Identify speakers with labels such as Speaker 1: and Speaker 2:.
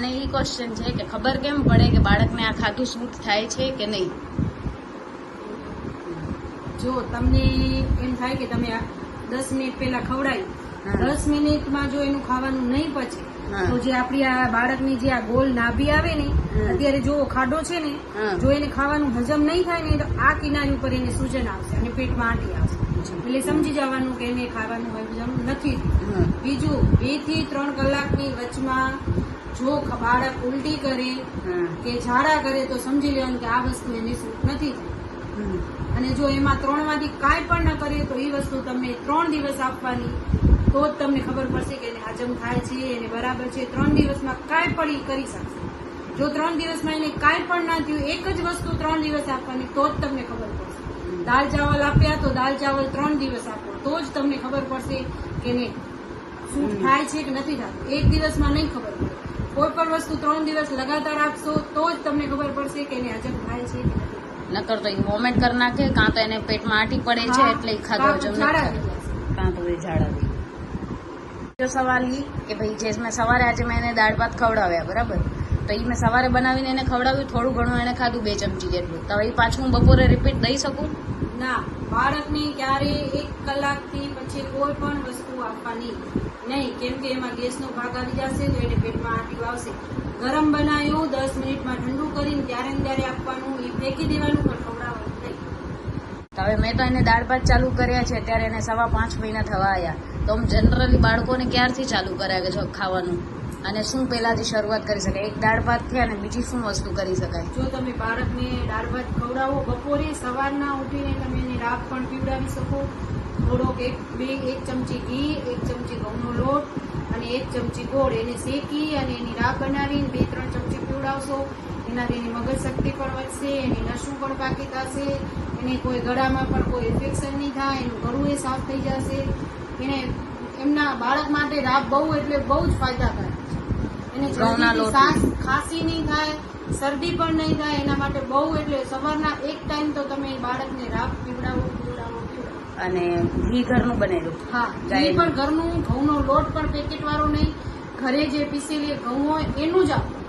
Speaker 1: મને એ ક્વેશ્ચન છે કે ખબર કેમ પડે કે બાળકને આ ખાધું સૂટ થાય છે કે નહીં?
Speaker 2: જો તમને એમ થાય કે તમે દસ મિનિટ પહેલા ખવડાવી દસ મિનિટમાં જો એનું ખાવાનું નહીં પચે તો જે આપણી આ બાળકની જે આ ગોલ નાભી આવે ને અત્યારે જો ખાડો છે ને જો એને ખાવાનું હજમ નહીં થાય ને તો આ કિનારી ઉપર એને સૂજન આવશે અને પેટમાં આંટી આવશે. એટલે સમજી જવાનું કે એને ખાવાનું હજમ નથી બીજું બેથી ત્રણ કલાકની વચમાં જો બાળક ઉલટી કરે. કે ઝાડા કરે તો સમજી લેવાનું કે આ વસ્તુ એને સૂટ નથી થઈ. અને જો એમાં ત્રણમાંથી કાંઈ પણ ન કરે તો એ વસ્તુ તમને ત્રણ દિવસ આપવાની તો જ તમને ખબર પડશે કે એને હાજમ થાય છે એને બરાબર છે. ત્રણ દિવસમાં કાંઈ પણ એ કરી શકશે. જો ત્રણ દિવસમાં એને કાંઈ પણ ના થયું એક જ વસ્તુ ત્રણ દિવસ આપવાની તો જ તમને ખબર પડશે. દાલ ચાવલ આપ્યા તો દાલ ચાવલ ત્રણ દિવસ આપો તો જ તમને ખબર પડશે કે એને શું થાય છે કે નથી થતું. એક દિવસમાં નહીં ખબર પડે. કોઈ પણ વસ્તુ ત્રણ દિવસ લગાતાર આપશો તો જ તમને ખબર પડશે કે એને હજમ થાય છે કે નથી.
Speaker 1: નકર તો એ વોમેટ કરી નાખે કાં તો એને પેટમાં આટી પડે છે એટલે ખાધું
Speaker 2: કાં
Speaker 1: હજમ તો એ ઝાડા બીજો સવાલ એ કે ભાઈ જે મેં સવારે આજે મેં એને દાળ ભાત ખવડાવ્યા બરાબર? તો એ મેં સવારે બનાવીને એને ખવડાવ્યું થોડું ઘણું એને ખાધું બે ચમચી જેટલું. તો એ પાછું હું બપોરે રિપીટ દઈ શકું?
Speaker 2: ના બાળકને ક્યારે એક કલાકથી પછી કોઈ પણ વસ્તુ આપવાની નહીં, કેમ કે એમાં ગેસનો ભાગ આવી જશે તો એને પેટમાં આંટીઓ આવશે. ગરમ બનાવ્યું, દસ મિનિટમાં ઠંડુ કરીને ત્યારે ને ત્યારે આપવાનું, એ ફેંકી દેવાનું, પણ
Speaker 1: હવે મેં તો એને દાળ ભાત ચાલુ કર્યા છે ત્યારે એને સવા પાંચ મહિના થવા આવ્યા તો આમ જનરલી બાળકોને ક્યારથી ચાલુ કર્યા કે જો ખાવાનું? અને શું પહેલાંથી શરૂઆત કરી શકાય? એક દાળ ભાતથી અને બીજી શું વસ્તુ કરી શકાય?
Speaker 2: જો તમે બાળકને દાળ ભાત ખવડાવો બપોરે, સવારના ઉઠીને તમે એને રાબ પણ પીવડાવી શકો. થોડોક એક, બે, એક ચમચી ઘી, એક ચમચી ઘઉંનો લોટ અને એક ચમચી ગોળ એને શેકી અને એની રાબ બનાવીને બે, ત્રણ ચમચી પીવડાવશો. એનાથી એની મગજ શક્તિ પણ વધશે, એની નસું પણ પાકી થશે એને કોઈ ગળામાં પણ કોઈ ઇન્ફેક્શન નહીં થાય, એનું ગળું એ સાફ થઈ જશે. એને એમના બાળક માટે રાબ બહુ એટલે બહુ જ ફાયદાકારક છે. ખાંસી નહીં થાય શરદી પણ નહીં થાય એના માટે બહુ એટલે સવારના એક ટાઈમ તો તમે બાળકને રાબ પીવડાવો પીવડાવો પીવડાવો.
Speaker 1: અને ઘી ઘરનું બનેલું
Speaker 2: હા ઘી પણ ઘરનું ઘઉંનો લોટ પણ પેકેટ વાળો નહીં. ઘરે જે પીસેલી ઘઉં હોય એનું જ આપો.